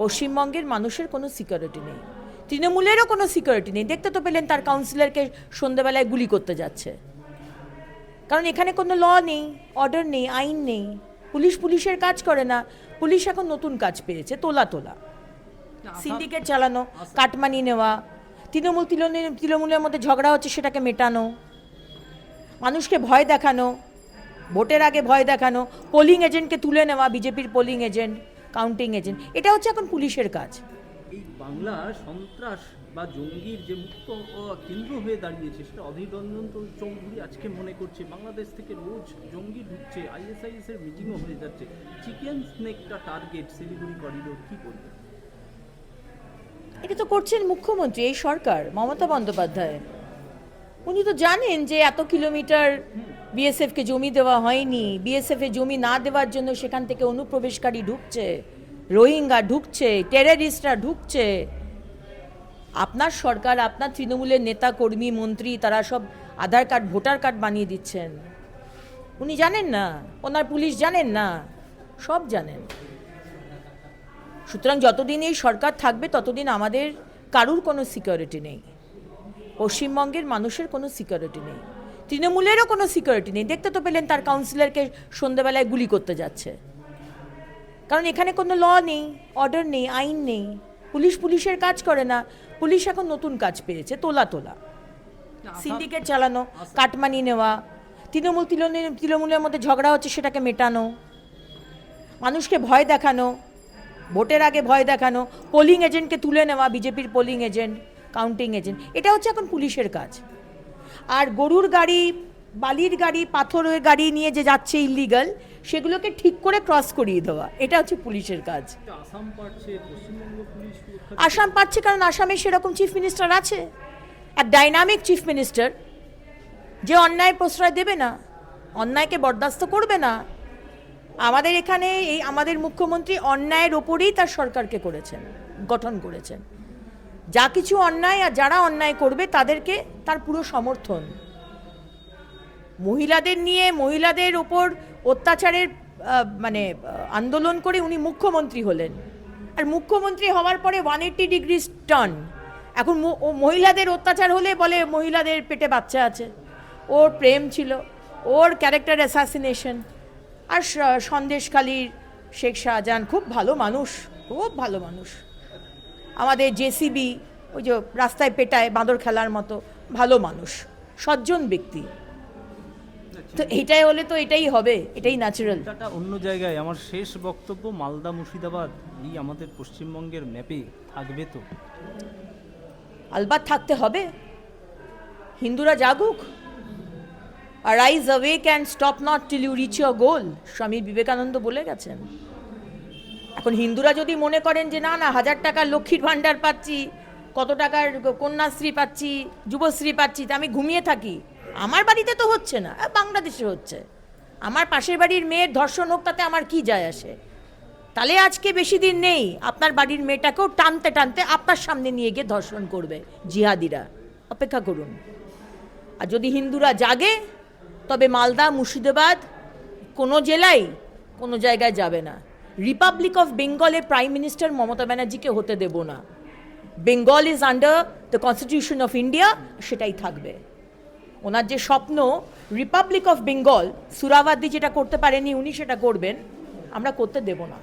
পশ্চিমবঙ্গের মানুষের কোনো সিকিউরিটি নেই। তৃণমূলেরও কোনো সিকিউরিটি নেই। দেখতে তো পেলেন তার কাউন্সিলরকে সন্ধ্যেবেলায় গুলি করতে যাচ্ছে। কারণ এখানে কোনো ল নেই অর্ডার নেই আইন নেই। পুলিশ পুলিশের কাজ করে না। পুলিশ এখন নতুন কাজ পেয়েছে তোলা তোলা। সিন্ডিকেট চালানো কাটমানি নেওয়া। তৃণমূল তৃণমূলের তৃণমূলের মধ্যে ঝগড়া হচ্ছে সেটাকে মেটানো। মানুষকে ভয় দেখানো ভোটের আগে ভয় দেখানো পোলিং এজেন্টকে তুলে নেওয়া বিজেপির পোলিং এজেন্ট কাউন্টিং এজেন্ট এটা হচ্ছে এখন পুলিশের কাজ। এই বাংলা সন্ত্রাস বা জঙ্গির যে মুক্ত কেন্দ্র হয়ে দাঁড়িয়েছে সেটা অধীর রঞ্জন চৌধুরী আজকে মনে করছে বাংলাদেশ থেকে রোজ জঙ্গি ঢুকছে আইএসআইএস এর মিটিংও হয়ে যাচ্ছে। চিকেন স্নেকটা টার্গেট শিলিগুড়ি করিডোর কি করবে এটা তো করছেন মুখ্যমন্ত্রী এই সরকার মমতা বন্দ্যোপাধ্যায়। উনি তো জানেন যে এত কিলোমিটার বিএসএফকে জমি দেওয়া হয়নি বিএসএফ জমি না দেওয়ার জন্য সেখান থেকে অনুপ্রবেশকারী ঢুকছে, রোহিঙ্গা ঢুকছে টেররিস্টরা ঢুকছে। আপনার সরকার, আপনার তৃণমূলের নেতা, কর্মী, মন্ত্রী, তারা সব আধার কার্ড, ভোটার কার্ড বানিয়ে দিচ্ছেন। উনি জানেন না, ওনার পুলিশ জানেন না, সব জানেন। সুতরাং যতদিন এই সরকার থাকবে, ততদিন আমাদের কারুর কোনো সিকিউরিটি নেই। পশ্চিমবঙ্গের মানুষের কোনো সিকিউরিটি নেই। তৃণমূলেরও কোনো সিকিউরিটি নেই। দেখতে তো পেলেন তার কাউন্সিলরকে সন্ধ্যেবেলায় গুলি করতে যাচ্ছে। কারণ এখানে কোনো ল নেই অর্ডার নেই আইন নেই। পুলিশ পুলিশের কাজ করে না। পুলিশ এখন নতুন কাজ পেয়েছে তোলা তোলা। সিন্ডিকেট চালানো কাটমানি নেওয়া। তৃণমূল তৃণমূলের তৃণমূলের মধ্যে ঝগড়া হচ্ছে সেটাকে মেটানো। মানুষকে ভয় দেখানো ভোটের আগে ভয় দেখানো পোলিং এজেন্টকে তুলে নেওয়া বিজেপির পোলিং এজেন্ট কাউন্টিং এজেন্ট এটা হচ্ছে এখন পুলিশের কাজ। আর গরুর গাড়ি বালির গাড়ি পাথরের গাড়ি নিয়ে যে যাচ্ছে ইলিগাল সেগুলোকে ঠিক করে ক্রস করিয়ে দেওয়া। এটা হচ্ছে পুলিশের কাজ। আসাম পাচ্ছে কারণ আসামে সেরকম চিফ মিনিস্টার আছে। আর ডাইনামিক চিফ মিনিস্টার যে অন্যায় প্রশ্রয় দেবে না অন্যায়কে বরদাস্ত করবে না। আমাদের এখানে এই আমাদের মুখ্যমন্ত্রী অন্যায়ের ওপরেই তার সরকারকে করেছেন গঠন করেছেন। যা কিছু অন্যায় আর যারা অন্যায় করবে তাদেরকে তার পুরো সমর্থন। মহিলাদের নিয়ে, মহিলাদের ওপর অত্যাচারের মানে আন্দোলন করে উনি মুখ্যমন্ত্রী হলেন। আর মুখ্যমন্ত্রী হওয়ার পরে ওয়ান এইট্টি ডিগ্রি টার্ন এখন মহিলাদের অত্যাচার হলে বলে মহিলাদের পেটে বাচ্চা আছে। ওর প্রেম ছিল, ওর ক্যারেক্টার অ্যাসাসিনেশন। আর সন্দেশখালীর শেখ শাহজাহান খুব ভালো মানুষ, খুব ভালো মানুষ। আমাদের জেসিবি ওই যে রাস্তায় পেটায় বাঁদর খেলার মতো ভালো মানুষ সজ্জন ব্যক্তি। তো এটাই হলে তো এটাই হবে এটাই ন্যাচারাল অন্য জায়গায় আমার শেষ বক্তব্য মালদা মুর্শিদাবাদ এই আমাদের পশ্চিমবঙ্গের ম্যাপে থাকবে তো। আলবাত থাকতে হবে। হিন্দুরা জাগুক। Rise awake and stop not till you reach your goal Swami Vivekananda বলে গেছেন। এখন হিন্দুরা যদি মনে করেন যে না না, হাজার টাকার লক্ষ্মীর ভাণ্ডার পাচ্ছি, কত টাকার কন্যাশ্রী পাচ্ছি, যুবশ্রী পাচ্ছি, তা আমি ঘুমিয়ে থাকি। আমার বাড়িতে তো হচ্ছে না বাংলাদেশে হচ্ছে। আমার পাশের বাড়ির মেয়ের ধর্ষণ হোক, তাতে আমার কি যায় আসে? তাহলে আজকে বেশি দিন নেই, আপনার বাড়ির মেয়েটাকেও টানতে টানতে আপনার সামনে নিয়ে গিয়ে ধর্ষণ করবে জিহাদিরা। অপেক্ষা করুন। আর যদি হিন্দুরা জাগে, তবে মালদা, মুর্শিদাবাদ কোনো জেলায় কোনো জায়গায় যাবে না। রিপাবলিক অফ বেঙ্গলের প্রাইম মিনিস্টার মমতা ব্যানার্জিকে হতে দেব না। Bengal is under the constitution of India সেটাই থাকবে। ওনার যে স্বপ্ন রিপাবলিক অফ বেঙ্গল সুরাবাদি যেটা করতে পারেনি উনি সেটা করবেন, আমরা করতে দেব না।